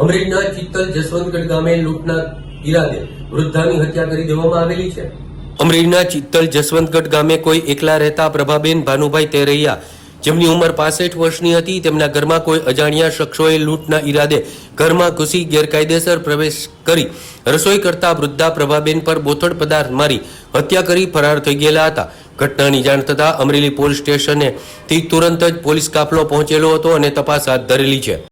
અમરેલીના ચિત્તલ જસવંતગઢ ગામે લૂંટના ઈરાદે વૃદ્ધાની હત્યા કરી દેવામાં આવેલી છે. અમરેલીના ચિત્તલ જસવંતગઢ ગામે કોઈ એકલા રહેતા પ્રભાબેન ભાનુભાઈ તેરૈયા, જેમની ઉંમર પાસઠ વર્ષની હતી, તેમના ઘરમાં કોઈ અજાણ્યા શખ્સોએ લૂંટના ઈરાદે ઘરમાં ઘૂસી ગેરકાયદેસર પ્રવેશ કરી રસોઈ કરતા વૃદ્ધા પ્રભાબેન પર બોથડ પદાર્થ મારી હત્યા કરી ફરાર થઈ ગયેલા હતા. ઘટનાની જાણ થતાં અમરેલી પોલીસ સ્ટેશને થી તુરંત જ પોલીસ કાફલો પહોંચેલો હતો અને તપાસ હાથ ધરેલી છે.